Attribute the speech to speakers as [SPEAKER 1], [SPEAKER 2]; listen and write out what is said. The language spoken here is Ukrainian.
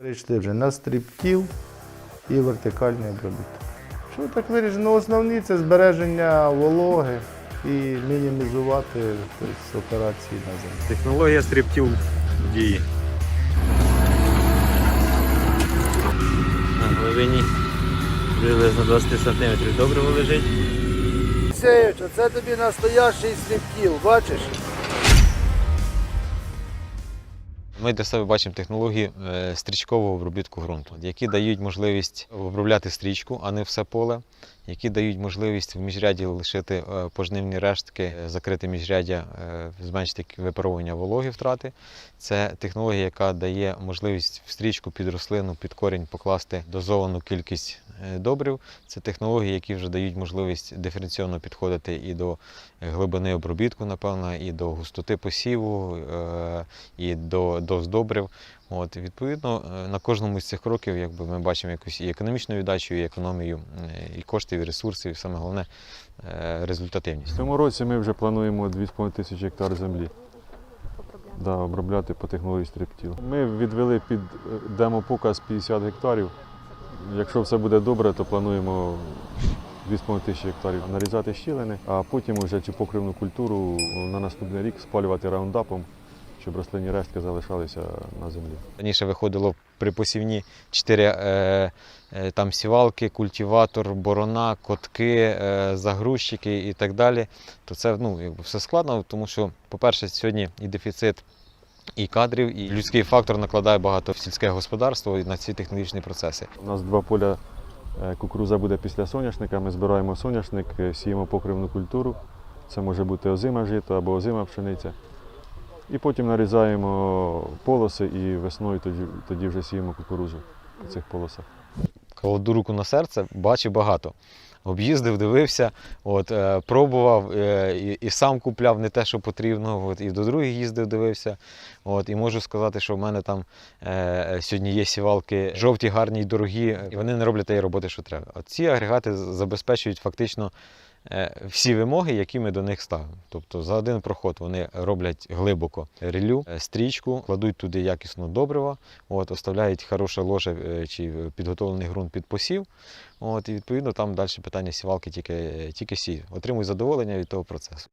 [SPEAKER 1] Перейшли вже на стрибків і вертикальний обробіток. Що так вирішено? Ну, основні це збереження вологи і мінімізувати тобто, операції на землі.
[SPEAKER 2] Технологія стрибків в дії. На глибині приблизно 20 см добре лежить.
[SPEAKER 3] Сеюч, оце тобі настоящий сліпкіл, бачиш?
[SPEAKER 2] Ми для себе бачимо технології е, стрічкового обробітку ґрунту, які дають можливість обробляти стрічку, а не все поле, які дають можливість в міжряді лишити е, пожнивні рештки, е, закрити міжряддя, зменшити випаровування вологи втрати. Це технологія, яка дає можливість в стрічку під рослину, під корінь покласти дозовану кількість добрив. Це технології, які вже дають можливість диференційно підходити і до е, глибини обробітку, напевно, і до густоти посіву, е, і до доз добрив. От, відповідно, е, на кожному з цих кроків якби, ми бачимо якусь і економічну віддачу, і економію е, і коштів, і ресурсів, і саме головне е, результативність.
[SPEAKER 4] В цьому році ми вже плануємо 2,5 тисячі гектар землі да, обробляти по технології стріптіл. Ми відвели під е, демопоказ 50 гектарів. Якщо все буде добре, то плануємо 2,5 тисячі гектарів нарізати щілини, а потім вже цю покривну культуру на наступний рік спалювати раундапом, щоб рослинні рештки залишалися на землі.
[SPEAKER 2] Раніше виходило при посівні чотири е, е, там сівалки, культиватор, борона, котки, е, загрузчики і так далі. То це ну, все складно, тому що, по-перше, сьогодні і дефіцит і кадрів, і людський фактор накладає багато в сільське господарство і на ці технологічні процеси.
[SPEAKER 4] У нас два поля е, кукуруза буде після соняшника. Ми збираємо соняшник, е, сіємо покривну культуру. Це може бути озима жито або озима пшениця. І потім нарізаємо полоси і весною тоді, тоді вже сіємо кукурузу в цих полосах.
[SPEAKER 2] Кладу руку на серце, бачив багато. Об'їздив, дивився, от, е, пробував е, і, і сам купляв не те, що потрібно, от, і до других їздив, дивився. От, і можу сказати, що в мене там е, сьогодні є сівалки жовті, гарні й дорогі, і вони не роблять тієї роботи, що треба. От ці агрегати забезпечують фактично всі вимоги, які ми до них ставимо. Тобто за один проход вони роблять глибоко рілю, е, стрічку, кладуть туди якісно добрива, от, оставляють хороше ложе е, чи підготовлений ґрунт під посів. От, і відповідно там далі питання сівалки тільки, тільки сіють. Отримують задоволення від того процесу.